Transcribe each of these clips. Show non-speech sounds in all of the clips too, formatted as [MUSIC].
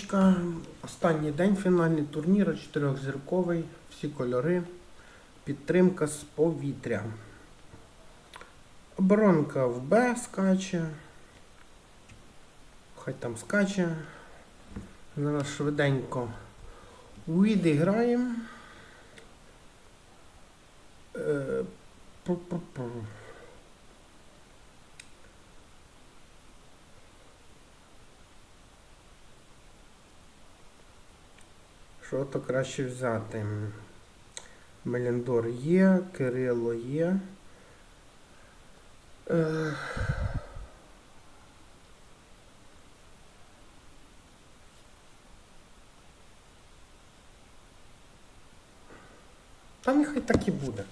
Обороночка. Останній день фінальний турнір, чотирьохзірковий, всі кольори. Підтримка з повітря. Оборонка в Б скаче. Хай там скаче. Зараз швиденько відіграємо. Е. Що то краще взяти? Меліндор є, Кирило є. Е, Та нехай так і буде.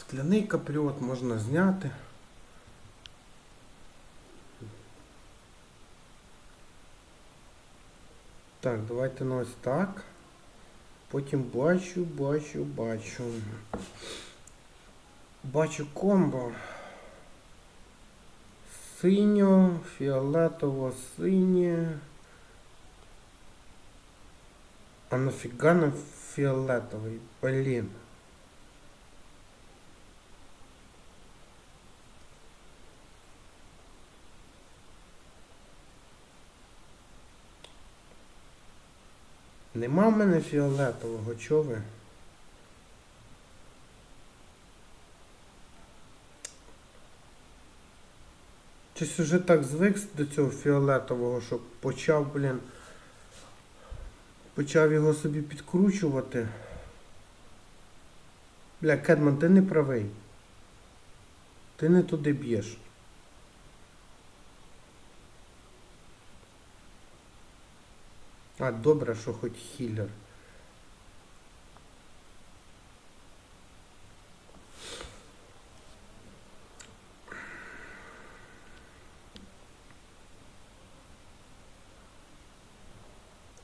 Скляний капріот можна зняти. Так, давайте ну ось так. Потім бачу, бачу, бачу. Бачу комбо. Синьо, фіолетово, синє. А нафіга нам фіолетовий? Блін. Нема в мене фіолетового, чо ви? Щось уже так звик до цього фіолетового, що почав, блін. Почав його собі підкручувати. Бля, Кедман, ти не правий. Ти не туди б'єш. А, добре, що хоч хілер.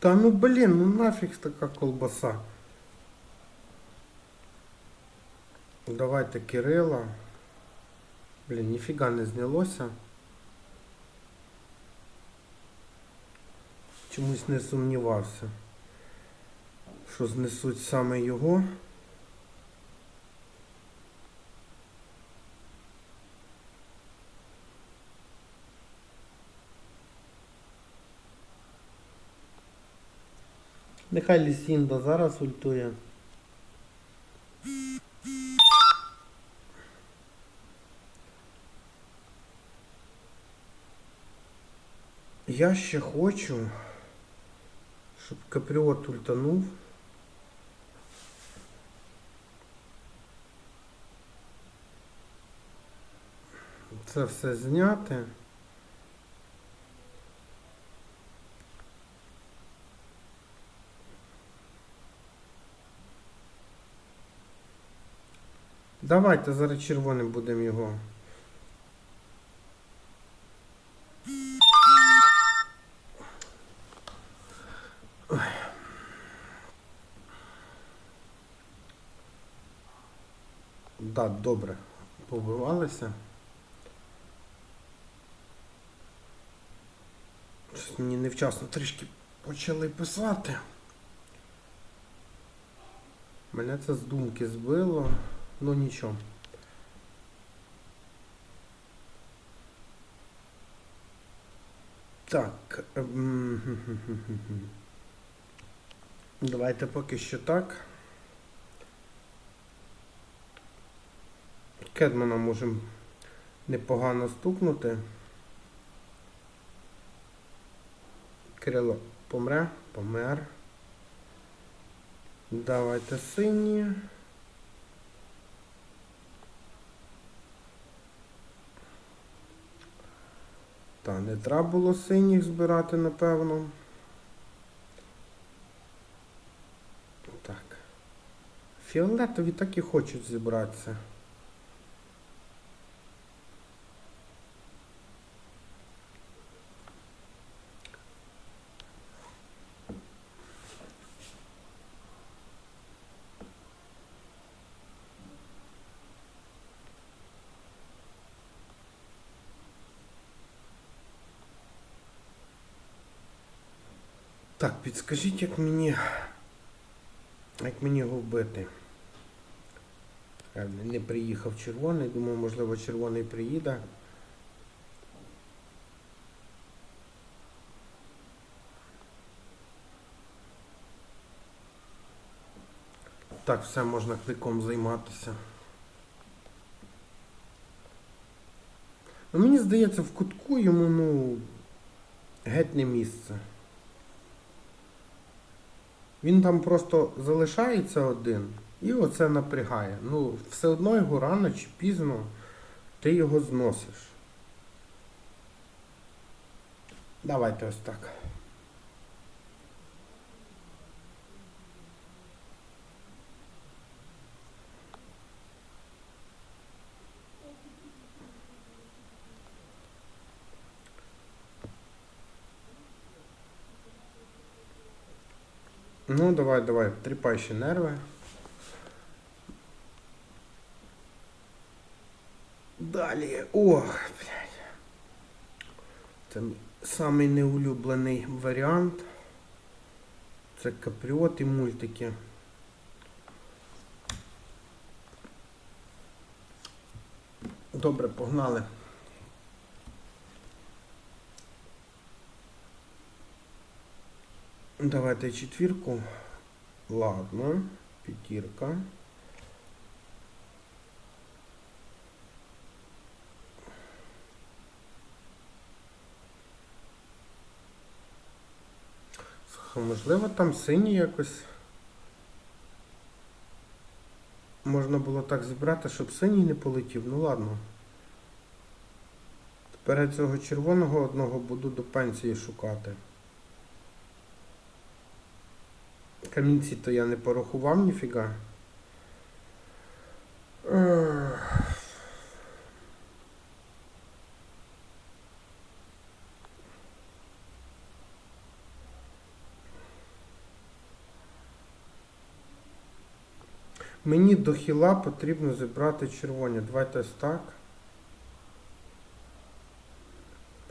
Та ну блін, ну нафіг така колбаса. Давайте Кирила. Блін, ніфіга не знялося. Чомусь не сумнівався, що знесуть саме його. Нехай Лісінда зараз ультує. Я ще хочу, щоб капріот ультанув. Це все зняти. Давайте зараз червоним будемо його. Да, добре. Побивалися. Мені невчасно трішки почали писати. Мене це з думки збило. Ну нічого. Так. ем, [LAUGHS] Давайте поки що так. Кедмана можемо непогано стукнути. Кирило помре, помер. Давайте сині. Та, не треба було синіх збирати, напевно. Так. Фіолетові так і хочуть зібратися. Так, підскажіть, як мені. Як мені його вбити? Е, Не приїхав червоний, думаю, можливо, червоний приїде. Так, все можна кликом займатися. Ну, мені здається, в кутку йому, ну, геть не місце. Він там просто залишається один і оце напрягає. Ну, все одно його рано чи пізно ти його зносиш. Давайте ось так. Ну, давай, давай, тріпай ще нерви. Далі. Ох, блядь. Це самий неулюблений варіант. Це капріот і мультики. Добре, погнали. Давайте четвірку. Ладно, п'ятірка. Можливо, там синій якось. Можна було так зібрати, щоб синій не полетів. Ну ладно. Тепер я цього червоного одного буду до пенсії шукати. Камінці то я не порахував ніфіга. Мені до хіла потрібно зібрати червоні. Давайте ось так.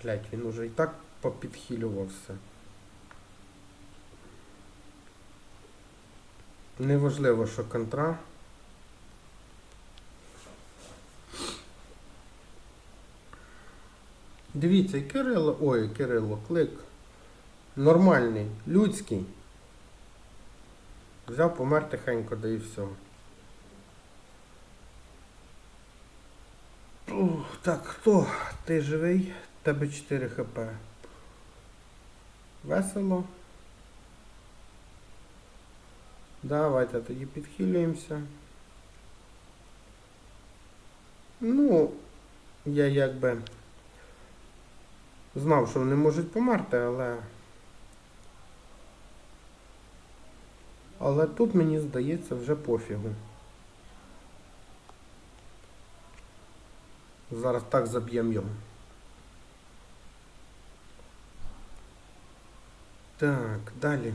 Блять, він уже і так попідхилювався. Неважливо, що контра. Дивіться, Кирило, ой, Кирило, клик. Нормальний, людський. Взяв, помер тихенько, да і все. Ух, так, хто? Ти живий? Тебе 4 хп. Весело. Давайте тоді підхилюємося. Ну, я якби знав, що вони можуть померти, але. Але тут мені здається вже пофігу. Зараз так заб'ємо його. Так, далі.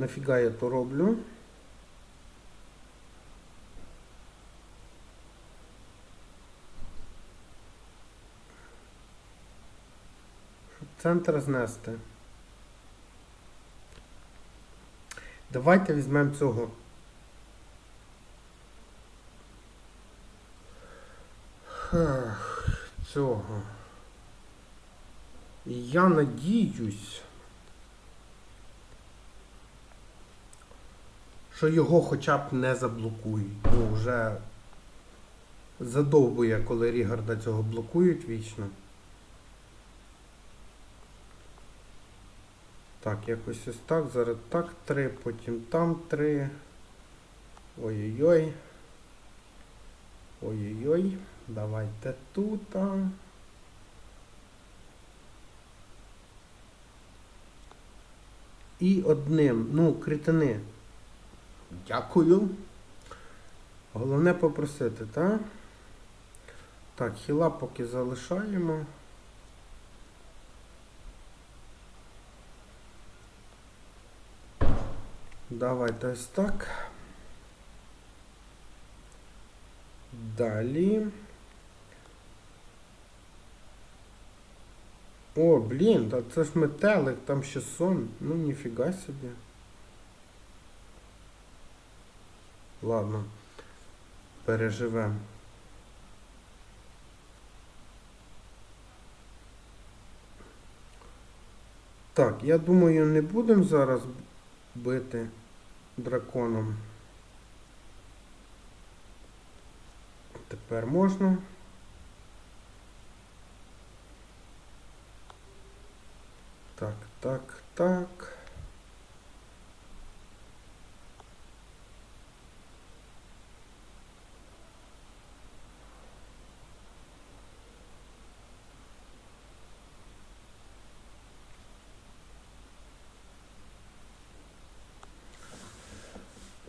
Нафіга я то роблю? Центр знести. Давайте візьмемо цього. Цього. Я надіюсь. Що його хоча б не заблокують. Ну, вже задовбує, коли Рігарда цього блокують вічно. Так, якось ось так. Зараз так три, потім там три. Ой-ой-ой. Ой-ой-ой. Давайте тут. І одним, ну, критини. Дякую. Головне попросити, так? Так, хіла поки залишаємо. Давайте ось так. Далі. О, блін, та це ж метелик, там ще сон. Ну ніфіга собі. Ладно. Переживем. Так, я думаю, не будемо зараз бити драконом. Тепер можна. Так, так, так.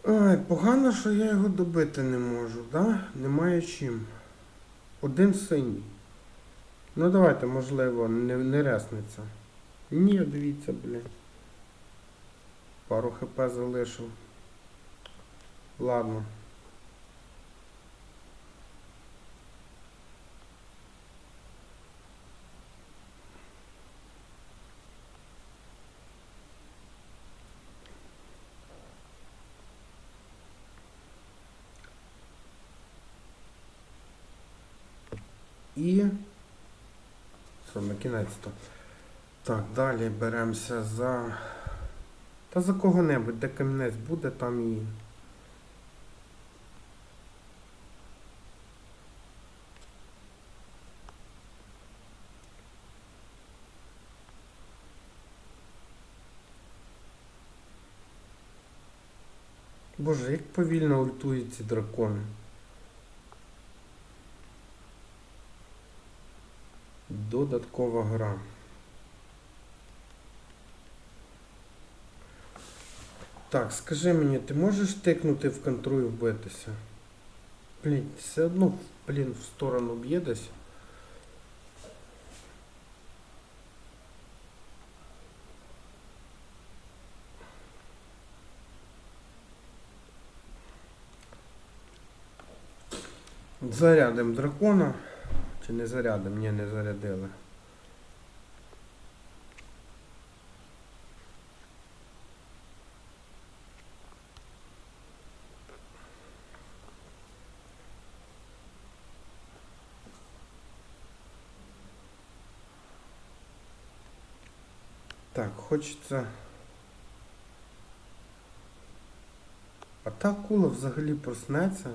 Ай, погано, що я його добити не можу, да? Немає чим. Один синій. Ну давайте, можливо, не, не ресниця. Ні, дивіться, блін. Пару хп залишив. Ладно. І... Все, на кінець-то. Так, далі беремося за. Та за кого-небудь, де камінець буде, там і. Боже, як повільно ультують ці дракони. Додаткова гра. Так, скажи мені, ти можеш тикнути в контру і вбитися? Блін, все одно, блін, в сторону б'є десь. Зарядим дракона. Чи не зарядим? Ні, не зарядили. Так, хочеться. А та акула взагалі проснеться.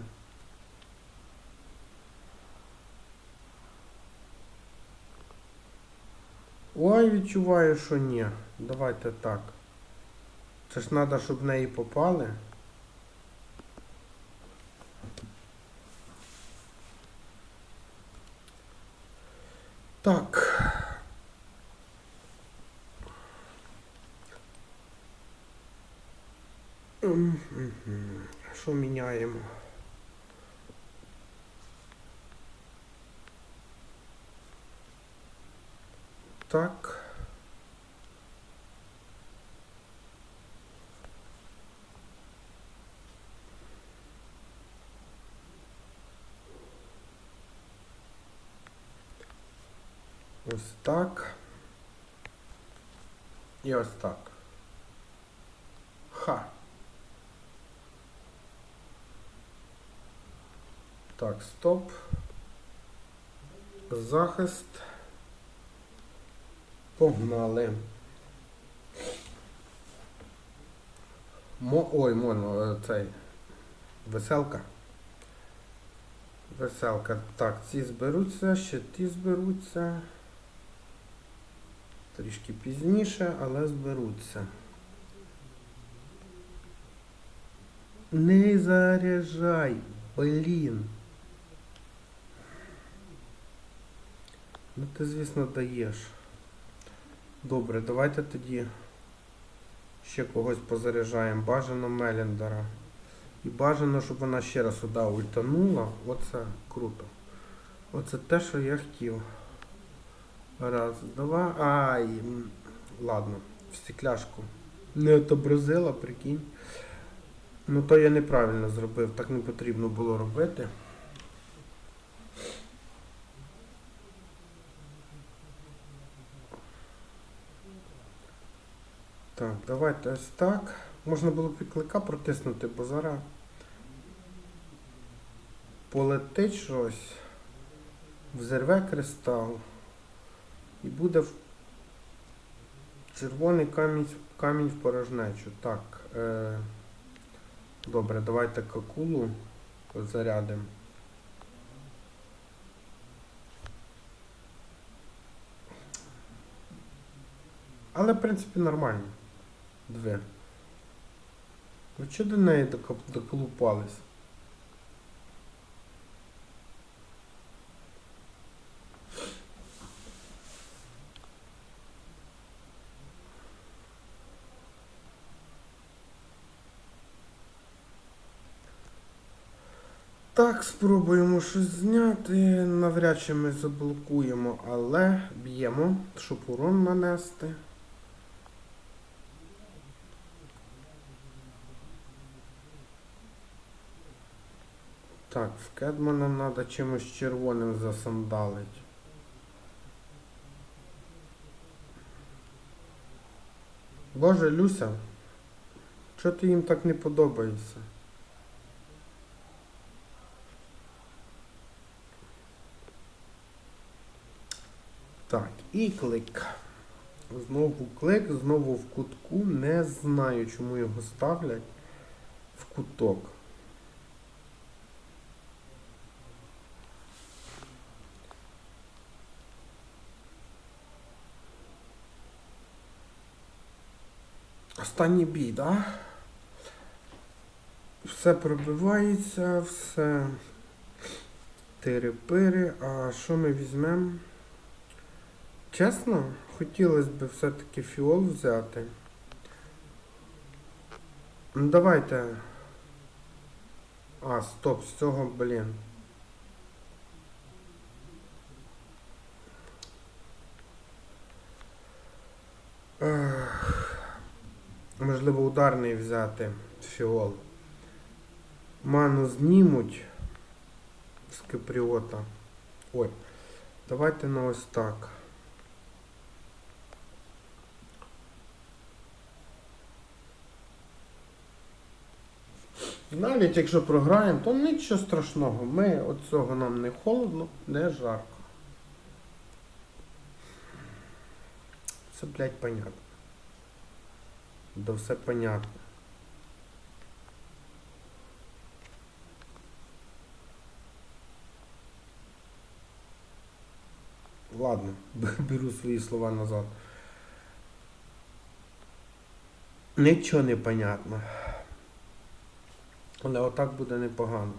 Ой, відчуваю, що ні. Давайте так. Це ж треба, щоб в неї попали. Так. Що міняємо? Так. Ось так. І ось так. Ха. Так, стоп. Захист. Погнали. Мо... Ой, моно, е, цей. Веселка. Веселка. Так, ці зберуться, ще ті зберуться. Трішки пізніше, але зберуться. Не заряджай, блін. Ну ти, звісно, даєш. Добре, давайте тоді ще когось позаряджаємо. Бажано Меліндера. І бажано, щоб вона ще раз сюди ультанула. Оце круто. Оце те, що я хотів. Раз, два. Ай. Ладно, в стекляшку. Не отобразила, прикинь. Ну то я неправильно зробив, так не потрібно було робити. Так, давайте ось так. Можна було б клика протиснути, бо зараз полетить щось, взерве кристал і буде в- червоний камінь, камінь в порожнечу. Так. Е... Добре, давайте какулу зарядимо. Але, в принципі, нормально. Дві. Ви чого до неї доколупались? Так, спробуємо щось зняти. Навряд чи ми заблокуємо, але б'ємо, щоб урон нанести. Так, в Кедмана треба чимось червоним засандалить. Боже, Люся, чого ти їм так не подобаєшся? Так, і клик. Знову клик, знову в кутку. Не знаю, чому його ставлять в куток. Останній бій? Да? Все пробивається, все тири-пири. А що ми візьмемо? Чесно, хотілося б все-таки фіол взяти. Ну давайте. А, стоп, з цього, блін. Можливо, ударний взяти фіол. Ману знімуть з кипріота. Ой, давайте на ось так. Навіть якщо програємо, то нічого страшного. Ми от цього нам не холодно, не жарко. Все, блядь, понятно. Да все понятно. Ладно, [LAUGHS] беру свої слова назад. Нічого не понятно. Але отак буде непогано.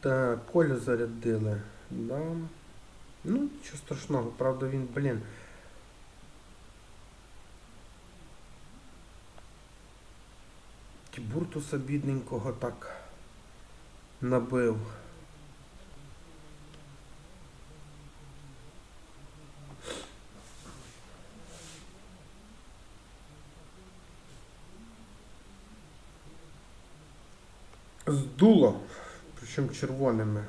Так, Колю зарядили. Да. Ну, нічого страшного, правда він, блін. Тібуртуса бідненького так набив. Здуло, причому червоними.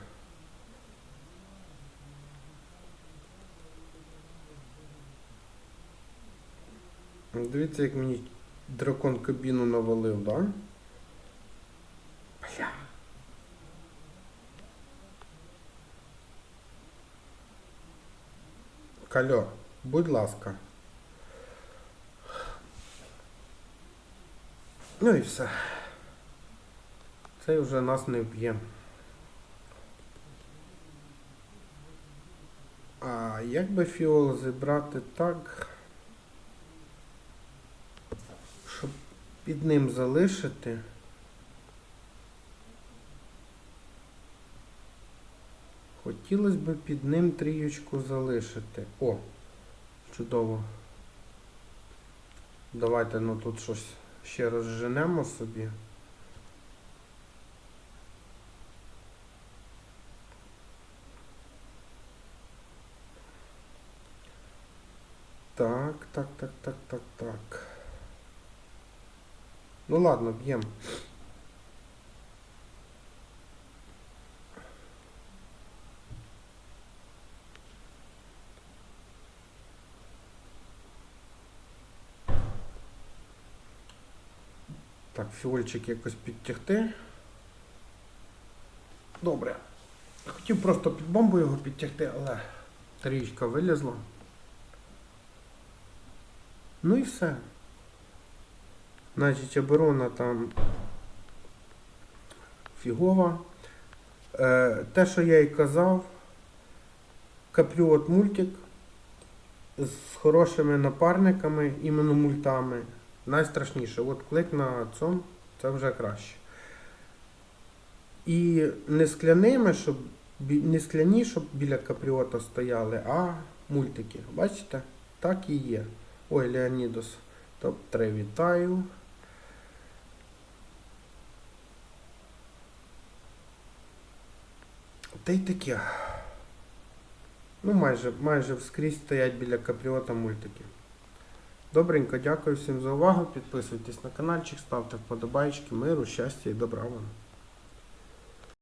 Дивіться, як мені дракон кабіну навалив, да? Бля. Кальо, будь ласка. Ну і все. Цей вже нас не вб'є. А як би фіол зібрати так, щоб під ним залишити? Хотілося б під ним трієчку залишити. О, чудово. Давайте ну тут щось ще розженемо собі. Ну ладно, бьем. Так, фіольчик якось підтягти. Добре. Хотів просто під бомбу його підтягти, але трієчка вилізла. Ну і все. Значить, оборона там фігова. Е, те, що я і казав, Капріот мультик з хорошими напарниками, іменно мультами. Найстрашніше. От клик на цьому, це вже краще. І не скляними, щоб не скляні, щоб біля капріота стояли, а мультики. Бачите? Так і є. Ой, Леонідос. Топ-3 вітаю. Та й таке. Ну, майже, майже вскрізь стоять біля капріота мультики. Добренько, дякую всім за увагу. Підписуйтесь на каналчик, ставте вподобайки, миру, щастя і добра вам.